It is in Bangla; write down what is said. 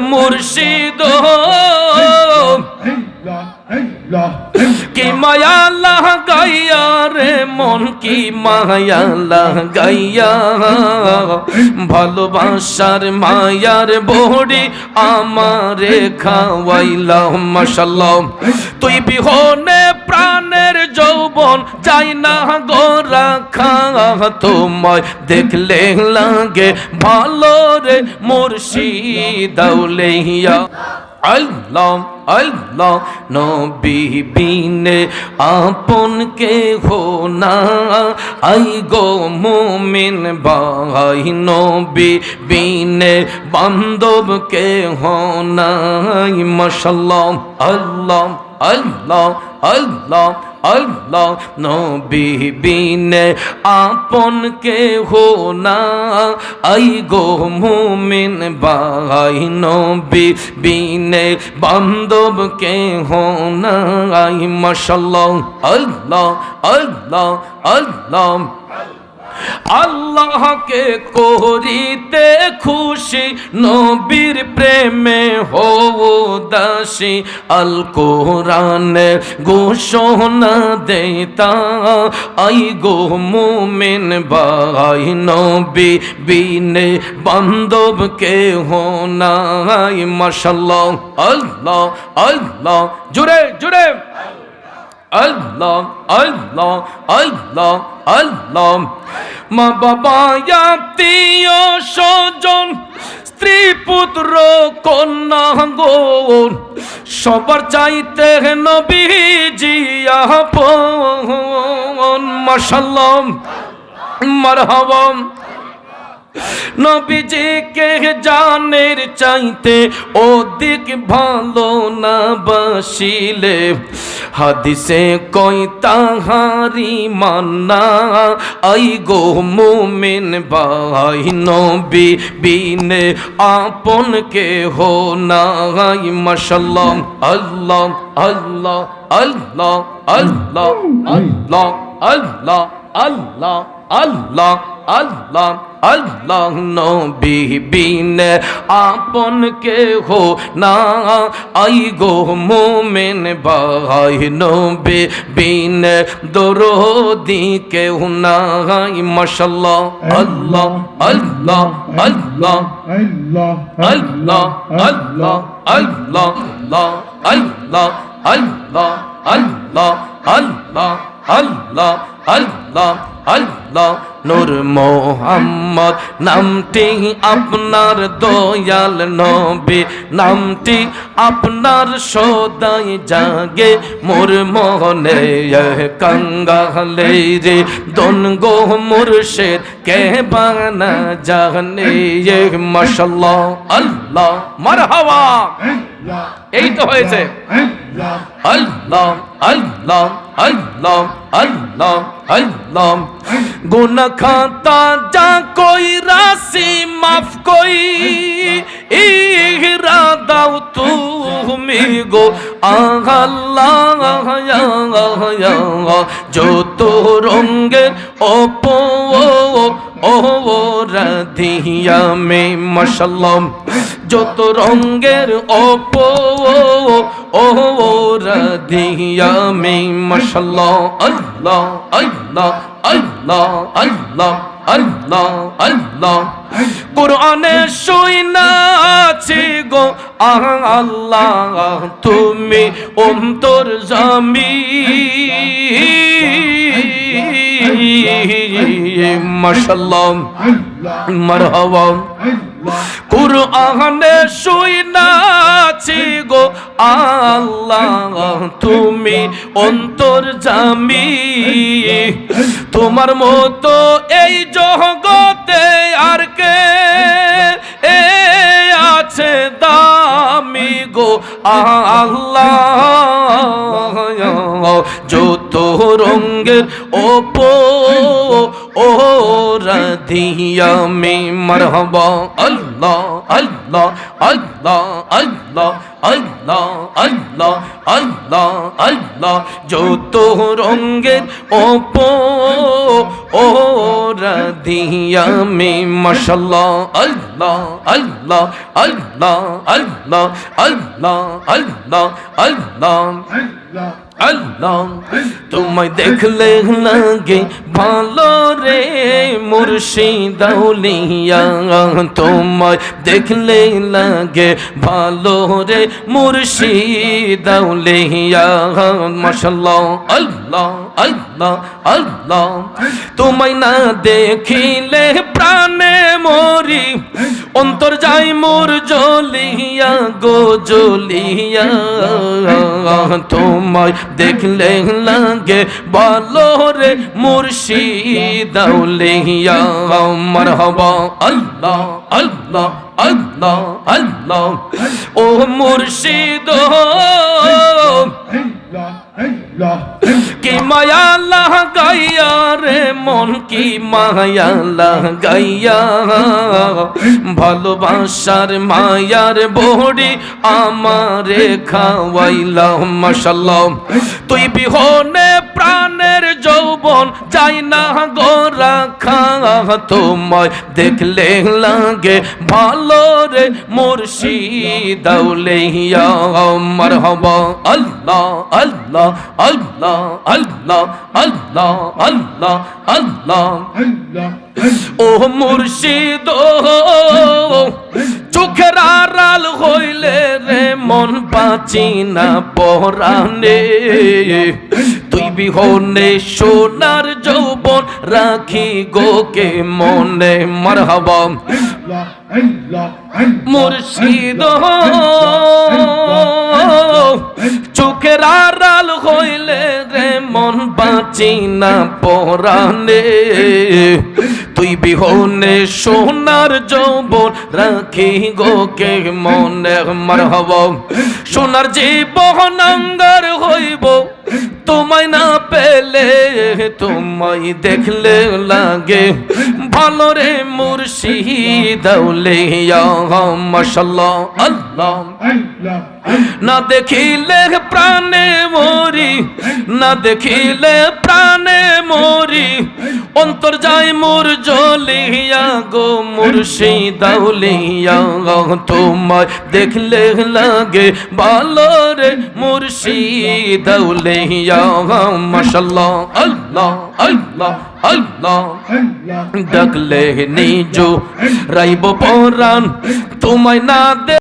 মুর্শিদ মায়া লাগাইয়া রে মন কি মায়া লাগাইয়া। ভালোবাসার মায়ার বড়ি আমারে খাওয়াইলা মাশাল্লাহ তুই বিহনে প্রাণের যৌবন চাই না গো রাখা, তোমায় দেখলে লাগে ভালো রে মুর্শিদ আউলিয়া আল্লাহ আল্লাহ, নবী বিনে আপন কে হো না। আই গো মুমিন ভাই, নবী বিনে বান্ধব কে হো না মাশাল্লাহ আল্লাহ আল্লাহ আল্লাহ আল্লাহ নবীবিনে আপন কে হো না। আই গো মুমিন ভাই, নবী বিনে বান্ধব কে হো না। আই মাশাল্লাহ আল্লাহ আল্লাহ আল্লাহ আল্লাহকে করিতে খুশি, নবীর প্রেমে হো দাসী। আল কোরআনে ঘোষণা দেতা আই গো মুমিন ভাই, নবী বিনে বান্ধব কে হো নাই। মাশাল্লাহ আল্লাহ আল্লাহ। জুড়ে জুড়ে আল্লাহ আল্লাহ আল্লাহ আল্লাহ মা বাবা, আত্মীয় স্বজন, স্ত্রী, পুত্র, কন্যা গো সবার চাইতে নবীজি আপন। মাশাল্লাহ মারহাবা। নবীজিকে জানের চাইতে অধিক ভালো না বাসিলে। হাদিসে কই তাহারি মান্না, আই গো মুমিন ভাই, নবী বিনে আপন কে হো নাই, মাশাল্লাহ, আল্লাহ আল্লাহ আল্লাহ আল্লাহ আল্লাহ আল্লাহ আল্লাহ আল্লাহ আল্লাহ আল্লাহ নবী বিন আপন কে হো না। আই গো মোমেন ভাই নবী বিন দরদি কে হো না মাশাল্লাহ আল্লাহ আল্লাহ আল্লাহ। Allah, আল্লাহ আল্লাহ আল্লাহ আল্লাহ আল্লাহ আল্লাহ আল্লাহ আল্লাহ আল্লাহ আল্লাহ। নূর মোহাম্মদ নামটি আপনার দয়াল নবী, নামটি আপনার সদাই জাগে, মোর মোহনে কঙ্গালে রে দন গো মুর্শেদ কে বানা জানে মাশাল্লাহ, আল্লাহ, মারহাবা। এই তো হয়েছে। আল্লাহ আল্লাহ আল্লাহ আল্লাহ আল্লাহ। গুনা খাতা যা কই রাশি, মাফ কই। ইহরা দাও তুমি গো। আল্লাহ যত রঙ্গের অপো, ও রাধিয়া মে মশাল্লাম যত রঙ্গের অপো, ও রাধিয়া মে মশাল্লাহ আল্লাহ আল্লাহ আল্লাহ আল্লাহ। আল্লাহ আল্লাহ। কোরআনে শুইনাছি গো আল্লাহ। তুমি অন্তর জামি মাশাল্লাহ মারহাবা। কুরআনে শুইনাছি গো আল্লাহ, তুমি অন্তর জামি। তোমার মতো এই জগতে আর কে এ আছে দামি গো আল্লাহ। যত রঙ্গের ওপো, ও রাধিয়া মে মরহবা। আল্লাহ আল্লাহ আল্লাহ আল্লাহ আল্লাহ আল্লাহ আল্লাহ আল্লাহ যত রঙ্গের ওপো ওরা দিয়া মে মশাল্লাহ আল্লাহ আল্লাহ আল্লাহ আল্লাহ আল্লাহ আল্লাহ আল্লাহ আল্লাহ তোমায় দেখলে লাগে ভালো রে মুর্শিদ আউলিয়া। তোমায় দেখলে লাগে ভালো রে মুর্শিদ আউলিয়া। মাশাল্লাহ আল্লাহ। আল্লাহ আল্লাহ তোমায় না দেখিলে প্রাণে মরি। অন্তর যাই মোর জলিয়া গো জলিয়া তোমায় দেখলে লাগে বলো রে মুর্শিদ আউলিয়া মারহাবা, আল্লাহ আল্লাহ আল্লাহ আল্লাহ। ও মুর্শিদ তোমায় আল্লাহ গাই রে মন কি মায়া লাগাইয়া? ভালোবাসার মায়ার বড়ি আমারে খাওয়াইলা মাশাল্লাহ তুই বিহনে প্রাণের যৌবন যাই না গো রাখা। তোমায় দেখলে লাগে ভালো রে মুর্শিদ আউলিয়া। মারহাবা, আল্লাহ আল্লাহ আল্লাহ আল্লাহ আল্লাহ আল্লাহ। আল্লাহ। ও মুর্শিদ চোখের আড়াল হইলে রে মন বাঁচি না পরানে তুই বিহনে সোনার যৌবন রাখি গোকে মনে। মারহাবা। মুর্শিদ বাঁচি না পরানে তুই বিহনে সোনার যৌবন রাখি গোকে মনে মারহব। সোনার জীবন অঙ্গার হইব তোমায় না পেলে, তোমায় দেখলে লাগে। ভালো রে মুর্শিদ মাশাল্লাহ, আল্লাহ। না দেখিলে প্রাণে মরি, না দেখিলে প্রাণে মরি। অন্তর যায় মোর জলিয়া গো মুর্শিদ, আউলিয়া, তোমায় দেখলে লাগে। ভালো রে মুর্শিদ মাশাল্লাহ আল্লাহ আল্লাহ আল্লাহ। ডাকলে নিজ রাইব পরাণ তোমায় না